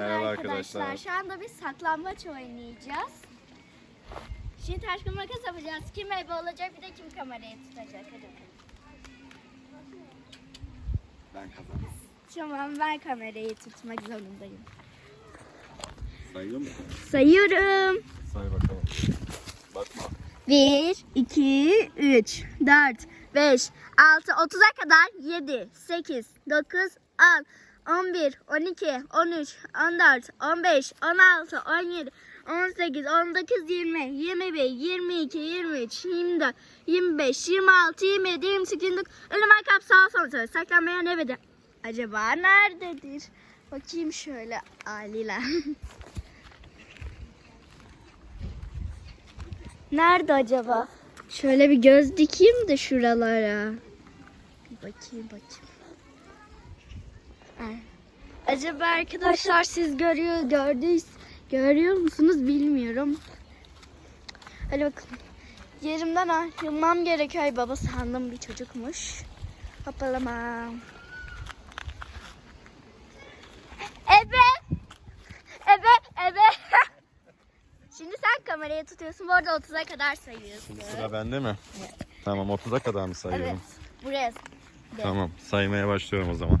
Merhaba arkadaşlar. arkadaşlar. Şu anda biz saklambaç oynayacağız. Şimdi taş kağıt makas yapacağız. Kim ebe olacak bir de kim kamerayı tutacak. Hadi bakalım. Ben kazandım. Tamam ben kamerayı tutmak zorundayım. Sayıyor musun? Sayıyorum. Say bakalım. Bakma. 1, 2, 3, 4, 5, 6, 30'a kadar 7, 8, 9, 10, 11, 12, 13, 14, 15, 16, 17, 18, 19, 20, 21, 22, 23, 24, 25, 26, 27, 28, 29, ölüm arkam sağa sola sola. Saklanmayan evde. Acaba nerededir? Bakayım şöyle Alila. Nerede acaba? Şöyle bir göz dikeyim de şuralara. Bakayım bakayım. Acaba arkadaşlar siz görüyor gördüyüz görüyor musunuz bilmiyorum. Hadi bakalım. Yerimden ayrılmam gerekiyor. Ay baba sandım bir çocukmuş. Hoppalama. Ebe. Ebe. Ebe. Şimdi sen kamerayı tutuyorsun. Bu arada 30'a kadar sayıyorsun. Sıra bende mi? Tamam 30'a kadar mı Evet. sayıyorum? Buraya. Tamam saymaya başlıyorum o zaman.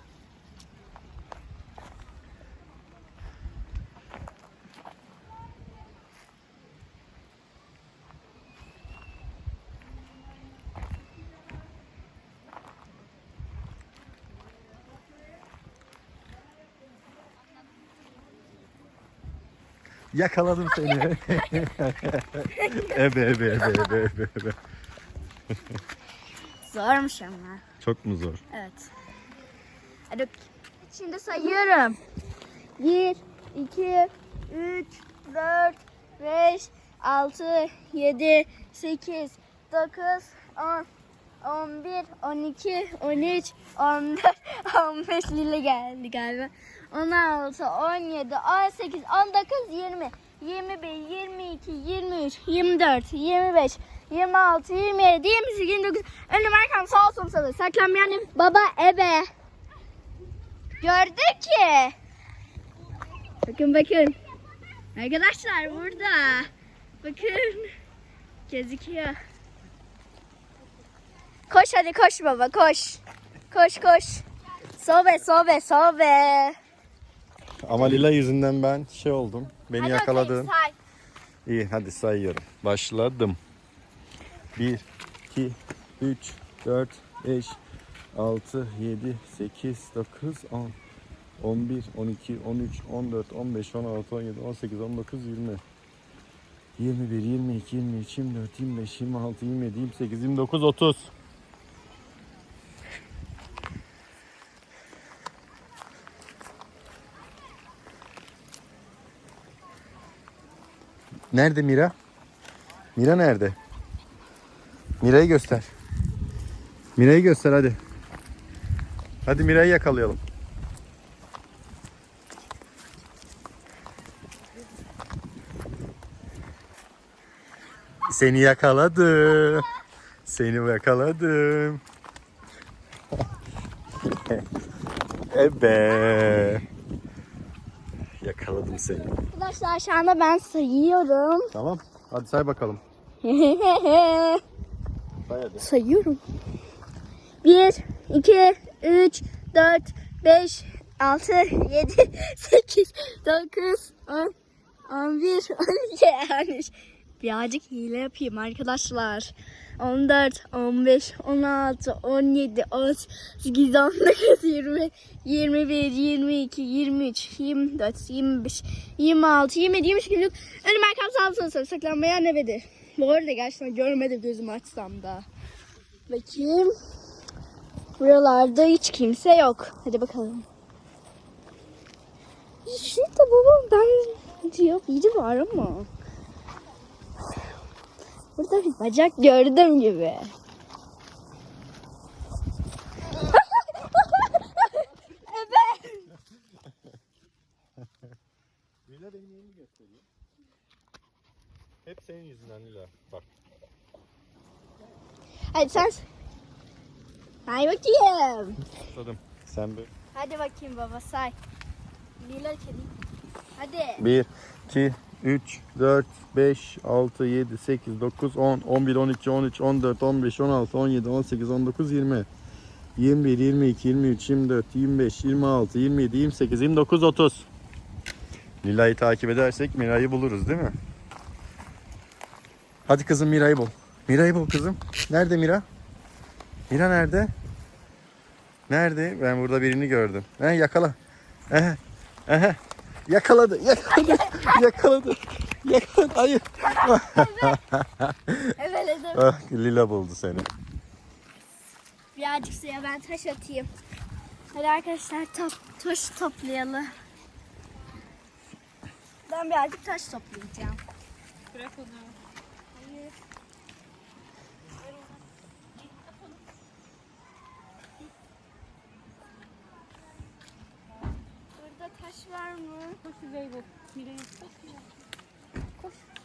Yakaladım seni. ebe ebe ebe ebe ebe ebe. Zormuş ama. Çok mu zor? Evet. Hadi. Şimdi sayıyorum. 1, 2, 3, 4, 5, 6, 7, 8, 9, 10, 11, 12, 13, 14, 15 lila geldi galiba. 16, 17, 18, 19, 20, 21, 22, 23, 24, 25, 26, 27, 28, 29, önüm arkam sağ olsun salı. Saklanmayanım baba ebe. Gördük ki. Bakın bakın. Arkadaşlar burada. Bakın. Gözüküyor. Koş hadi koş baba koş. Koş koş. Sobe sobe sobe. Ama Lila yüzünden ben şey oldum. Beni Hadi yakaladın. bakayım, say. İyi hadi sayıyorum. Başladım. 1, 2, 3, 4, 5, 6, 7, 8, 9, 10, 11, 12, 13, 14, 15, 16, 17, 18, 19, 20. 21, 22, 23, 24, 25, 26, 27, 28, 29, 30. Nerede Mira? Mira nerede? Mira'yı göster. Mira'yı göster hadi. Hadi Mira'yı yakalayalım. Seni yakaladım. Seni yakaladım. Ebe. Yakaladım seni. Arkadaşlar şu anda ben sayıyorum. Tamam. Hadi say bakalım. Say hadi. sayıyorum. 1, 2, 3, 4, 5, 6, 7, 8, 9, 10, 11, 12, 13. Birazcık hile yapayım arkadaşlar. 14, 15, 16, 17, 18, 19, 20, 21, 22, 23, 24, 25, 26, 27, 28, 29. Önüm arkam sağ olsun saklanmayan evedir. Bu arada gerçekten görmedim gözümü açsam da. Bakayım. Buralarda hiç kimse yok. Hadi bakalım. Şurada babam ben diyor biri var ama. Burada bir bacak gördüm gibi. evet. Lila beni yeni gösteriyor. Hep senin yüzünden Lila. Bak. Hadi sen... Hay bakayım. Tutadım. Sen bir. Hadi bakayım baba say. Lila kedi. Hadi. Bir, iki, 3, 4, 5, 6, 7, 8, 9, 10, 11, 12, 13, 14, 15, 16, 17, 18, 19, 20. 21, 22, 23, 24, 25, 26, 27, 28, 29, 30. Mila'yı takip edersek Mira'yı buluruz değil mi? Hadi kızım Mira'yı bul. Mira'yı bul kızım. Nerede Mira? Mira nerede? Nerede? Ben burada birini gördüm. He yakala. Ehe. Ehe. Yakaladı. Yakaladı. yakaladı. Yakaladı. Hayır. Eveledim. Ah, Lila buldu seni. Birazcık suya ben taş atayım. Hadi arkadaşlar top, taş toplayalım. Ben birazcık taş toplayacağım. Bırak onu. Koş koş. Koş. Koş.